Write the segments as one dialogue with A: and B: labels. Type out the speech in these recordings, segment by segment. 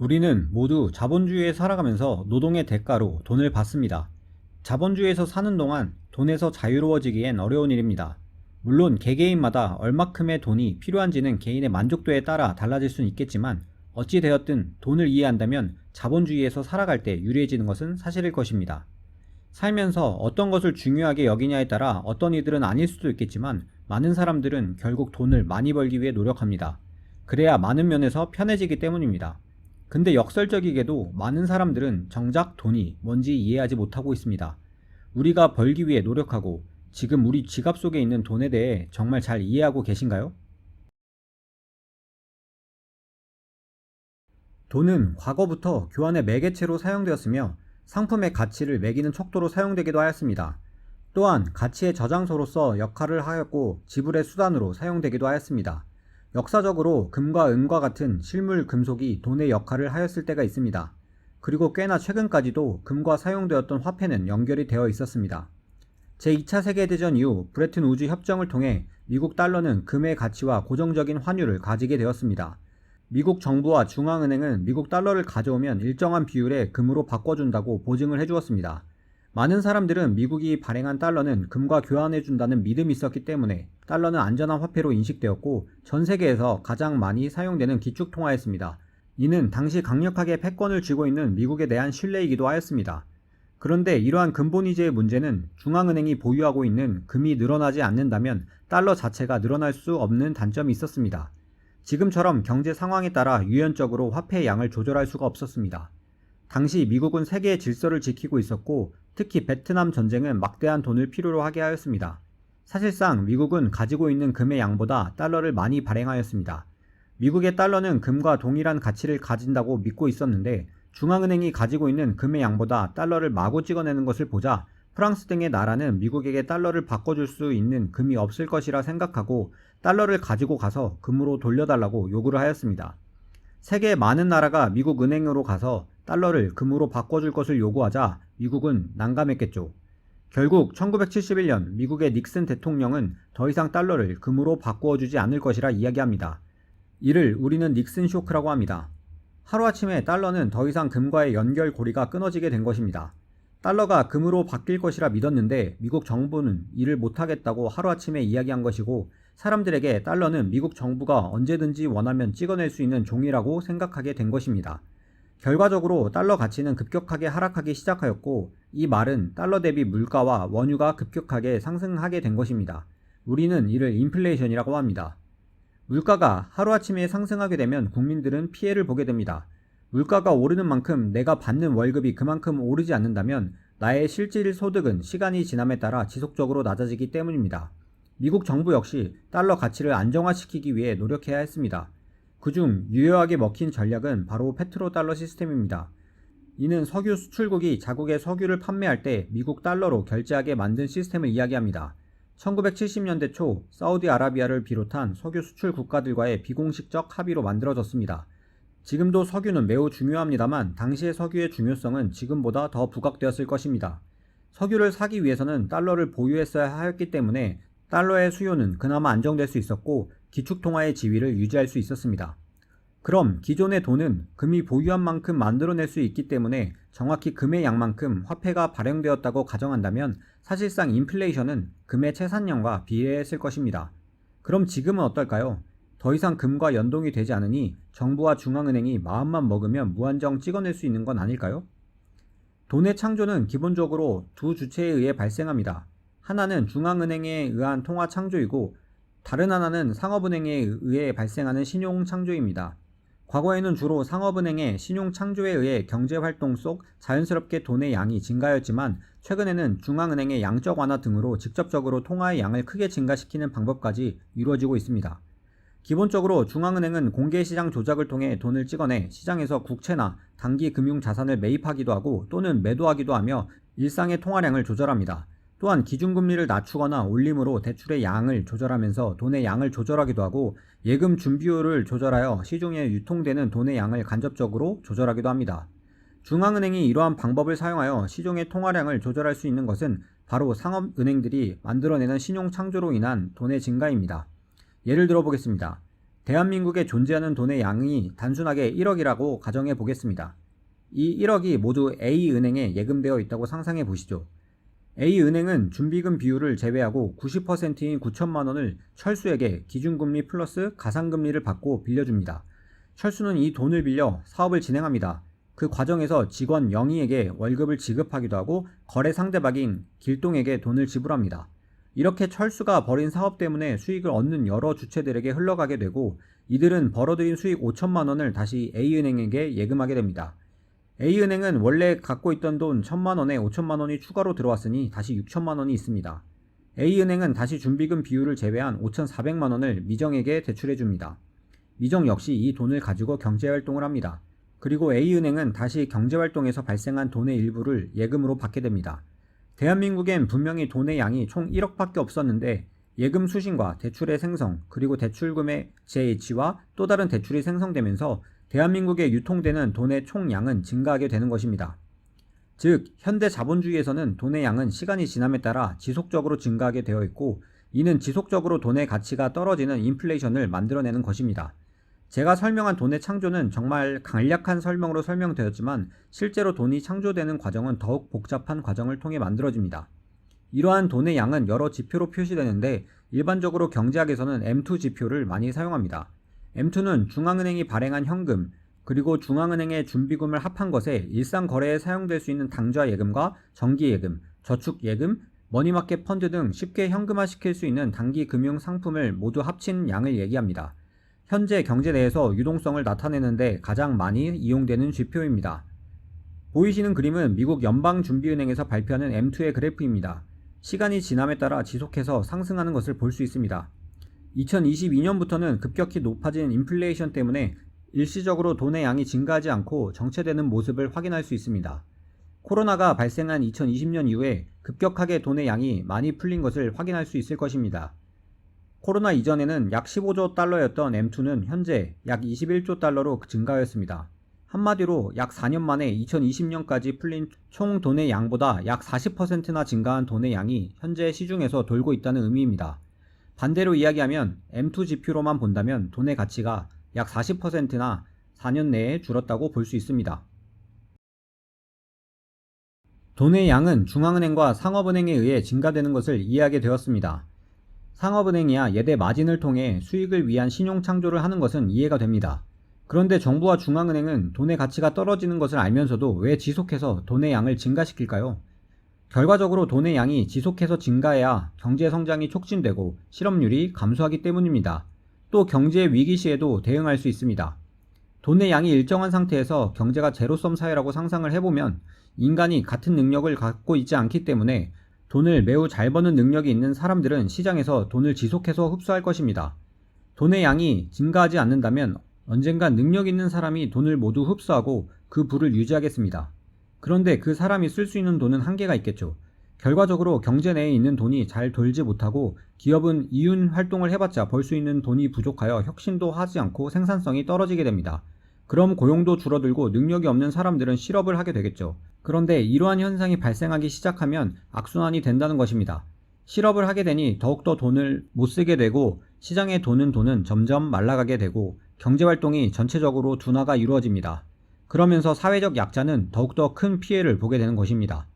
A: 우리는 모두 자본주의에 살아가면서 노동의 대가로 돈을 받습니다. 자본주의에서 사는 동안 돈에서 자유로워지기엔 어려운 일입니다. 물론 개개인마다 얼마큼의 돈이 필요한지는 개인의 만족도에 따라 달라질 수는 있겠지만 어찌 되었든 돈을 이해한다면 자본주의에서 살아갈 때 유리해지는 것은 사실일 것입니다. 살면서 어떤 것을 중요하게 여기냐에 따라 어떤 이들은 아닐 수도 있겠지만 많은 사람들은 결국 돈을 많이 벌기 위해 노력합니다. 그래야 많은 면에서 편해지기 때문입니다. 근데 역설적이게도 많은 사람들은 정작 돈이 뭔지 이해하지 못하고 있습니다. 우리가 벌기 위해 노력하고 지금 우리 지갑 속에 있는 돈에 대해 정말 잘 이해하고 계신가요? 돈은 과거부터 교환의 매개체로 사용되었으며 상품의 가치를 매기는 척도로 사용되기도 하였습니다. 또한 가치의 저장소로서 역할을 하였고 지불의 수단으로 사용되기도 하였습니다. 역사적으로 금과 은과 같은 실물 금속이 돈의 역할을 하였을 때가 있습니다. 그리고 꽤나 최근까지도 금과 사용되었던 화폐는 연결이 되어 있었습니다. 제2차 세계대전 이후 브레튼 우주 협정을 통해 미국 달러는 금의 가치와 고정적인 환율을 가지게 되었습니다. 미국 정부와 중앙은행은 미국 달러를 가져오면 일정한 비율의 금으로 바꿔준다고 보증을 해주었습니다. 많은 사람들은 미국이 발행한 달러는 금과 교환해준다는 믿음이 있었기 때문에 달러는 안전한 화폐로 인식되었고 전 세계에서 가장 많이 사용되는 기축통화였습니다. 이는 당시 강력하게 패권을 쥐고 있는 미국에 대한 신뢰이기도 하였습니다. 그런데 이러한 근본 이제의 문제는 중앙은행이 보유하고 있는 금이 늘어나지 않는다면 달러 자체가 늘어날 수 없는 단점이 있었습니다. 지금처럼 경제 상황에 따라 유연적으로 화폐의 양을 조절할 수가 없었습니다. 당시 미국은 세계의 질서를 지키고 있었고 특히 베트남 전쟁은 막대한 돈을 필요로 하게 하였습니다. 사실상 미국은 가지고 있는 금의 양보다 달러를 많이 발행하였습니다. 미국의 달러는 금과 동일한 가치를 가진다고 믿고 있었는데 중앙은행이 가지고 있는 금의 양보다 달러를 마구 찍어내는 것을 보자 프랑스 등의 나라는 미국에게 달러를 바꿔줄 수 있는 금이 없을 것이라 생각하고 달러를 가지고 가서 금으로 돌려달라고 요구를 하였습니다. 세계 많은 나라가 미국 은행으로 가서 달러를 금으로 바꿔줄 것을 요구하자 미국은 난감했겠죠. 결국 1971년 미국의 닉슨 대통령은 더 이상 달러를 금으로 바꾸어 주지 않을 것이라 이야기합니다. 이를 우리는 닉슨 쇼크라고 합니다. 하루아침에 달러는 더 이상 금과의 연결고리가 끊어지게 된 것입니다. 달러가 금으로 바뀔 것이라 믿었는데 미국 정부는 이를 못하겠다고 하루아침에 이야기한 것이고 사람들에게 달러는 미국 정부가 언제든지 원하면 찍어낼 수 있는 종이라고 생각하게 된 것입니다. 결과적으로 달러 가치는 급격하게 하락하기 시작하였고 이 말은 달러 대비 물가와 원유가 급격하게 상승하게 된 것입니다. 우리는 이를 인플레이션이라고 합니다. 물가가 하루아침에 상승하게 되면 국민들은 피해를 보게 됩니다. 물가가 오르는 만큼 내가 받는 월급이 그만큼 오르지 않는다면 나의 실질 소득은 시간이 지남에 따라 지속적으로 낮아지기 때문입니다. 미국 정부 역시 달러 가치를 안정화시키기 위해 노력해야 했습니다. 그중 유효하게 먹힌 전략은 바로 페트로 달러 시스템입니다. 이는 석유 수출국이 자국의 석유를 판매할 때 미국 달러로 결제하게 만든 시스템을 이야기합니다. 1970년대 초 사우디아라비아를 비롯한 석유 수출 국가들과의 비공식적 합의로 만들어졌습니다. 지금도 석유는 매우 중요합니다만 당시의 석유의 중요성은 지금보다 더 부각되었을 것입니다. 석유를 사기 위해서는 달러를 보유했어야 하였기 때문에 달러의 수요는 그나마 안정될 수 있었고 기축통화의 지위를 유지할 수 있었습니다. 그럼 기존의 돈은 금이 보유한 만큼 만들어낼 수 있기 때문에 정확히 금의 양만큼 화폐가 발행되었다고 가정한다면 사실상 인플레이션은 금의 채산량과 비례했을 것입니다. 그럼 지금은 어떨까요? 더 이상 금과 연동이 되지 않으니 정부와 중앙은행이 마음만 먹으면 무한정 찍어낼 수 있는 건 아닐까요? 돈의 창조는 기본적으로 두 주체에 의해 발생합니다. 하나는 중앙은행에 의한 통화 창조이고 다른 하나는 상업은행에 의해 발생하는 신용 창조입니다. 과거에는 주로 상업은행의 신용 창조에 의해 경제 활동 속 자연스럽게 돈의 양이 증가하였지만 최근에는 중앙은행의 양적 완화 등으로 직접적으로 통화의 양을 크게 증가시키는 방법까지 이루어지고 있습니다. 기본적으로 중앙은행은 공개시장 조작을 통해 돈을 찍어내 시장에서 국채나 단기 금융 자산을 매입하기도 하고 또는 매도하기도 하며 일상의 통화량을 조절합니다. 또한 기준금리를 낮추거나 올림으로 대출의 양을 조절하면서 돈의 양을 조절하기도 하고 예금 준비율을 조절하여 시중에 유통되는 돈의 양을 간접적으로 조절하기도 합니다. 중앙은행이 이러한 방법을 사용하여 시중의 통화량을 조절할 수 있는 것은 바로 상업은행들이 만들어내는 신용 창조로 인한 돈의 증가입니다. 예를 들어 보겠습니다. 대한민국에 존재하는 돈의 양이 단순하게 1억이라고 가정해 보겠습니다. 이 1억이 모두 A은행에 예금되어 있다고 상상해 보시죠. A은행은 준비금 비율을 제외하고 90%인 9천만 원을 철수에게 기준금리 플러스 가상금리를 받고 빌려줍니다. 철수는 이 돈을 빌려 사업을 진행합니다. 그 과정에서 직원 영희에게 월급을 지급하기도 하고 거래 상대방인 길동에게 돈을 지불합니다. 이렇게 철수가 벌인 사업 때문에 수익을 얻는 여러 주체들에게 흘러가게 되고 이들은 벌어들인 수익 5천만 원을 다시 A은행에게 예금하게 됩니다. A은행은 원래 갖고 있던 돈 1천만 원에 5천만 원이 추가로 들어왔으니 다시 6천만 원이 있습니다. A은행은 다시 준비금 비율을 제외한 5,400만 원을 미정에게 대출해 줍니다. 미정 역시 이 돈을 가지고 경제활동을 합니다. 그리고 A은행은 다시 경제활동에서 발생한 돈의 일부를 예금으로 받게 됩니다. 대한민국엔 분명히 돈의 양이 총 1억밖에 없었는데 예금 수신과 대출의 생성 그리고 대출금의 JH와 또 다른 대출이 생성되면서 대한민국에 유통되는 돈의 총량은 증가하게 되는 것입니다. 즉, 현대 자본주의에서는 돈의 양은 시간이 지남에 따라 지속적으로 증가하게 되어 있고 이는 지속적으로 돈의 가치가 떨어지는 인플레이션을 만들어내는 것입니다. 제가 설명한 돈의 창조는 정말 간략한 설명으로 설명되었지만 실제로 돈이 창조되는 과정은 더욱 복잡한 과정을 통해 만들어집니다. 이러한 돈의 양은 여러 지표로 표시되는데 일반적으로 경제학에서는 M2 지표를 많이 사용합니다. M2는 중앙은행이 발행한 현금, 그리고 중앙은행의 준비금을 합한 것에 일상 거래에 사용될 수 있는 당좌 예금과 정기 예금, 저축 예금, 머니마켓 펀드 등 쉽게 현금화 시킬 수 있는 단기 금융 상품을 모두 합친 양을 얘기합니다. 현재 경제 내에서 유동성을 나타내는데 가장 많이 이용되는 지표입니다. 보이시는 그림은 미국 연방준비은행에서 발표하는 M2의 그래프입니다. 시간이 지남에 따라 지속해서 상승하는 것을 볼 수 있습니다. 2022년부터는 급격히 높아진 인플레이션 때문에 일시적으로 돈의 양이 증가하지 않고 정체되는 모습을 확인할 수 있습니다. 코로나가 발생한 2020년 이후에 급격하게 돈의 양이 많이 풀린 것을 확인할 수 있을 것입니다. 코로나 이전에는 약 15조 달러였던 M2는 현재 약 21조 달러로 증가하였습니다. 한마디로 약 4년 만에 2020년까지 풀린 총 돈의 양보다 약 40%나 증가한 돈의 양이 현재 시중에서 돌고 있다는 의미입니다. 반대로 이야기하면 M2 지표로만 본다면 돈의 가치가 약 40%나 4년 내에 줄었다고 볼 수 있습니다. 돈의 양은 중앙은행과 상업은행에 의해 증가되는 것을 이해하게 되었습니다. 상업은행이야 예대 마진을 통해 수익을 위한 신용 창조를 하는 것은 이해가 됩니다. 그런데 정부와 중앙은행은 돈의 가치가 떨어지는 것을 알면서도 왜 지속해서 돈의 양을 증가시킬까요? 결과적으로 돈의 양이 지속해서 증가해야 경제 성장이 촉진되고 실업률이 감소하기 때문입니다. 또 경제 위기 시에도 대응할 수 있습니다. 돈의 양이 일정한 상태에서 경제가 제로섬 사회라고 상상을 해보면 인간이 같은 능력을 갖고 있지 않기 때문에 돈을 매우 잘 버는 능력이 있는 사람들은 시장에서 돈을 지속해서 흡수할 것입니다. 돈의 양이 증가하지 않는다면 언젠가 능력 있는 사람이 돈을 모두 흡수하고 그 부를 유지하겠습니다. 그런데 그 사람이 쓸 수 있는 돈은 한계가 있겠죠. 결과적으로 경제 내에 있는 돈이 잘 돌지 못하고 기업은 이윤 활동을 해봤자 벌 수 있는 돈이 부족하여 혁신도 하지 않고 생산성이 떨어지게 됩니다. 그럼 고용도 줄어들고 능력이 없는 사람들은 실업을 하게 되겠죠. 그런데 이러한 현상이 발생하기 시작하면 악순환이 된다는 것입니다. 실업을 하게 되니 더욱더 돈을 못 쓰게 되고 시장에 도는 돈은 점점 말라가게 되고 경제활동이 전체적으로 둔화가 이루어집니다. 그러면서 사회적 약자는 더욱더 큰 피해를 보게 되는 것입니다.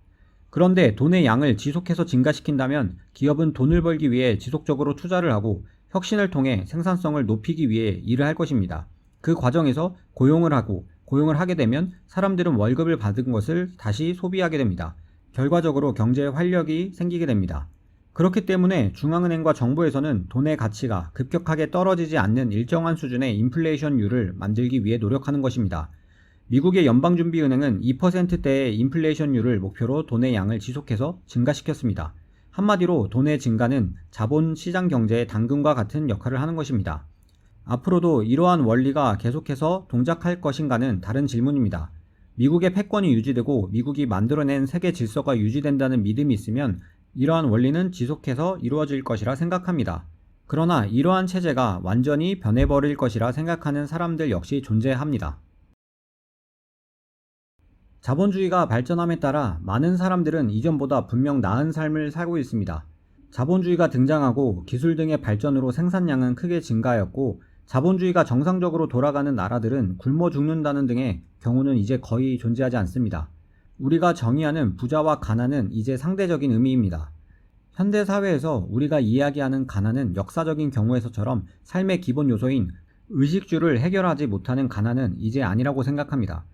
A: 그런데 돈의 양을 지속해서 증가시킨다면 기업은 돈을 벌기 위해 지속적으로 투자를 하고 혁신을 통해 생산성을 높이기 위해 일을 할 것입니다. 그 과정에서 고용을 하고 고용을 하게 되면 사람들은 월급을 받은 것을 다시 소비하게 됩니다. 결과적으로 경제에 활력이 생기게 됩니다. 그렇기 때문에 중앙은행과 정부에서는 돈의 가치가 급격하게 떨어지지 않는 일정한 수준의 인플레이션율을 만들기 위해 노력하는 것입니다. 미국의 연방준비은행은 2%대의 인플레이션율을 목표로 돈의 양을 지속해서 증가시켰습니다. 한마디로 돈의 증가는 자본 시장 경제의 당근과 같은 역할을 하는 것입니다. 앞으로도 이러한 원리가 계속해서 동작할 것인가는 다른 질문입니다. 미국의 패권이 유지되고 미국이 만들어낸 세계 질서가 유지된다는 믿음이 있으면 이러한 원리는 지속해서 이루어질 것이라 생각합니다. 그러나 이러한 체제가 완전히 변해버릴 것이라 생각하는 사람들 역시 존재합니다. 자본주의가 발전함에 따라 많은 사람들은 이전보다 분명 나은 삶을 살고 있습니다. 자본주의가 등장하고 기술 등의 발전으로 생산량은 크게 증가하였고 자본주의가 정상적으로 돌아가는 나라들은 굶어 죽는다는 등의 경우는 이제 거의 존재하지 않습니다. 우리가 정의하는 부자와 가난은 이제 상대적인 의미입니다. 현대 사회에서 우리가 이야기하는 가난은 역사적인 경우에서처럼 삶의 기본 요소인 의식주를 해결하지 못하는 가난은 이제 아니라고 생각합니다.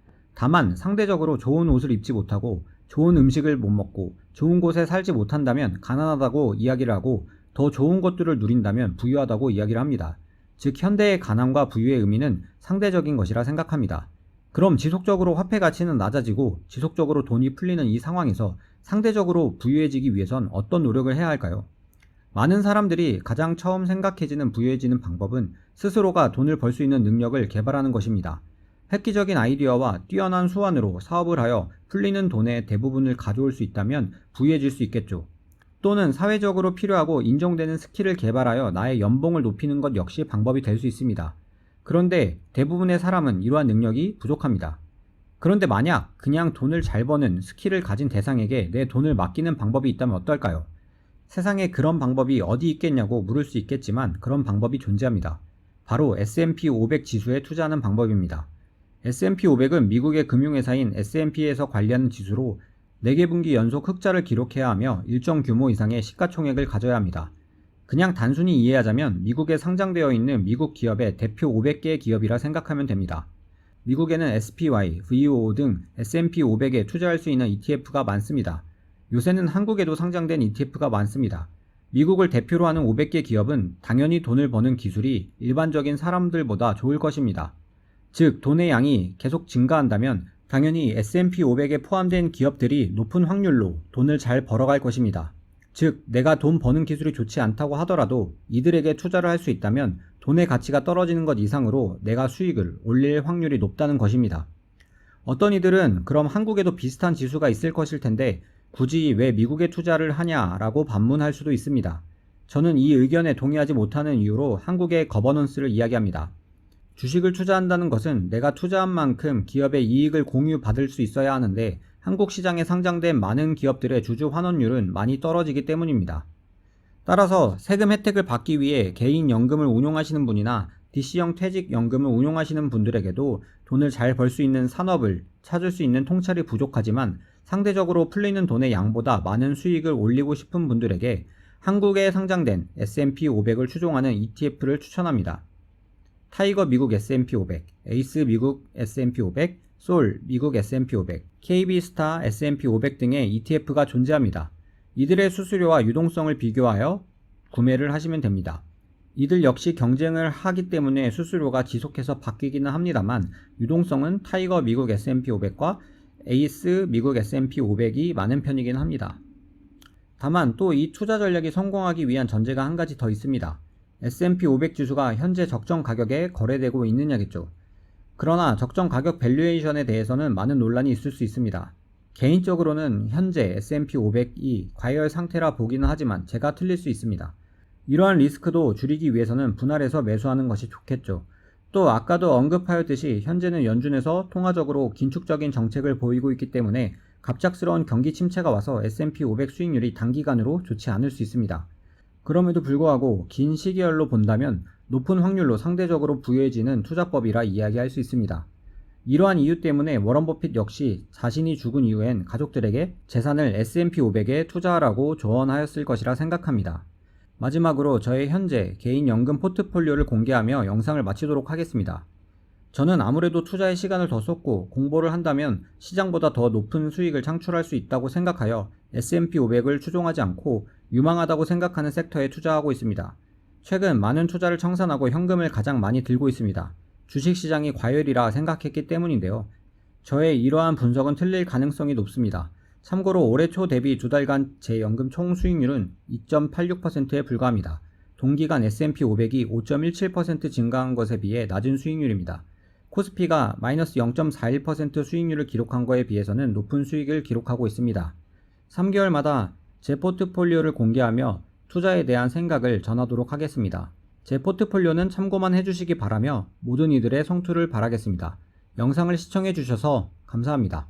A: 다만 상대적으로 좋은 옷을 입지 못하고 좋은 음식을 못 먹고 좋은 곳에 살지 못한다면 가난하다고 이야기를 하고 더 좋은 것들을 누린다면 부유하다고 이야기를 합니다. 즉 현대의 가난과 부유의 의미는 상대적인 것이라 생각합니다. 그럼 지속적으로 화폐 가치는 낮아지고 지속적으로 돈이 풀리는 이 상황에서 상대적으로 부유해지기 위해선 어떤 노력을 해야 할까요? 많은 사람들이 가장 처음 생각해지는 부유해지는 방법은 스스로가 돈을 벌 수 있는 능력을 개발하는 것입니다. 획기적인 아이디어와 뛰어난 수완으로 사업을 하여 풀리는 돈의 대부분을 가져올 수 있다면 부유해질 수 있겠죠. 또는 사회적으로 필요하고 인정되는 스킬을 개발하여 나의 연봉을 높이는 것 역시 방법이 될 수 있습니다. 그런데 대부분의 사람은 이러한 능력이 부족합니다. 그런데 만약 그냥 돈을 잘 버는 스킬을 가진 대상에게 내 돈을 맡기는 방법이 있다면 어떨까요? 세상에 그런 방법이 어디 있겠냐고 물을 수 있겠지만 그런 방법이 존재합니다. 바로 S&P 500 지수에 투자하는 방법입니다. S&P 500은 미국의 금융회사인 S&P에서 관리하는 지수로 4개 분기 연속 흑자를 기록해야 하며 일정 규모 이상의 시가총액을 가져야 합니다. 그냥 단순히 이해하자면 미국에 상장되어 있는 미국 기업의 대표 500개의 기업이라 생각하면 됩니다. 미국에는 SPY, VOO 등 S&P 500에 투자할 수 있는 ETF가 많습니다. 요새는 한국에도 상장된 ETF가 많습니다. 미국을 대표로 하는 500개 기업은 당연히 돈을 버는 기술이 일반적인 사람들보다 좋을 것입니다. 즉, 돈의 양이 계속 증가한다면 당연히 S&P 500에 포함된 기업들이 높은 확률로 돈을 잘 벌어갈 것입니다. 즉, 내가 돈 버는 기술이 좋지 않다고 하더라도 이들에게 투자를 할 수 있다면 돈의 가치가 떨어지는 것 이상으로 내가 수익을 올릴 확률이 높다는 것입니다. 어떤 이들은 그럼 한국에도 비슷한 지수가 있을 것일 텐데 굳이 왜 미국에 투자를 하냐라고 반문할 수도 있습니다. 저는 이 의견에 동의하지 못하는 이유로 한국의 거버넌스를 이야기합니다. 주식을 투자한다는 것은 내가 투자한 만큼 기업의 이익을 공유받을 수 있어야 하는데 한국 시장에 상장된 많은 기업들의 주주 환원율은 많이 떨어지기 때문입니다. 따라서 세금 혜택을 받기 위해 개인 연금을 운용하시는 분이나 DC형 퇴직연금을 운용하시는 분들에게도 돈을 잘 벌 수 있는 산업을 찾을 수 있는 통찰이 부족하지만 상대적으로 풀리는 돈의 양보다 많은 수익을 올리고 싶은 분들에게 한국에 상장된 S&P 500을 추종하는 ETF를 추천합니다. 타이거 미국 S&P 500, 에이스 미국 S&P 500, 솔 미국 S&P 500, KB스타 S&P 500 등의 ETF가 존재합니다. 이들의 수수료와 유동성을 비교하여 구매를 하시면 됩니다. 이들 역시 경쟁을 하기 때문에 수수료가 지속해서 바뀌기는 합니다만 유동성은 타이거 미국 S&P 500과 에이스 미국 S&P 500이 많은 편이긴 합니다. 다만 또 이 투자 전략이 성공하기 위한 전제가 한 가지 더 있습니다. S&P 500 지수가 현재 적정 가격에 거래되고 있느냐겠죠. 그러나 적정 가격 밸류에이션에 대해서는 많은 논란이 있을 수 있습니다. 개인적으로는 현재 S&P 500이 과열 상태라 보기는 하지만 제가 틀릴 수 있습니다. 이러한 리스크도 줄이기 위해서는 분할해서 매수하는 것이 좋겠죠. 또 아까도 언급하였듯이 현재는 연준에서 통화적으로 긴축적인 정책을 보이고 있기 때문에 갑작스러운 경기 침체가 와서 S&P 500 수익률이 단기간으로 좋지 않을 수 있습니다. 그럼에도 불구하고 긴 시기열로 본다면 높은 확률로 상대적으로 부유해지는 투자법이라 이야기할 수 있습니다. 이러한 이유 때문에 워런 버핏 역시 자신이 죽은 이후엔 가족들에게 재산을 S&P 500에 투자하라고 조언하였을 것이라 생각합니다. 마지막으로 저의 현재 개인 연금 포트폴리오를 공개하며 영상을 마치도록 하겠습니다. 저는 아무래도 투자에 시간을 더 쏟고 공부를 한다면 시장보다 더 높은 수익을 창출할 수 있다고 생각하여 S&P 500을 추종하지 않고 유망하다고 생각하는 섹터에 투자하고 있습니다. 최근 많은 투자를 청산하고 현금을 가장 많이 들고 있습니다. 주식시장이 과열이라 생각했기 때문인데요. 저의 이러한 분석은 틀릴 가능성이 높습니다. 참고로 올해 초 대비 두 달간 제 연금 총 수익률은 2.86%에 불과합니다. 동기간 S&P 500이 5.17% 증가한 것에 비해 낮은 수익률입니다. 코스피가 마이너스 0.41% 수익률을 기록한 것에 비해서는 높은 수익을 기록하고 있습니다. 3개월마다 제 포트폴리오를 공개하며 투자에 대한 생각을 전하도록 하겠습니다. 제 포트폴리오는 참고만 해주시기 바라며 모든 이들의 성투를 바라겠습니다. 영상을 시청해주셔서 감사합니다.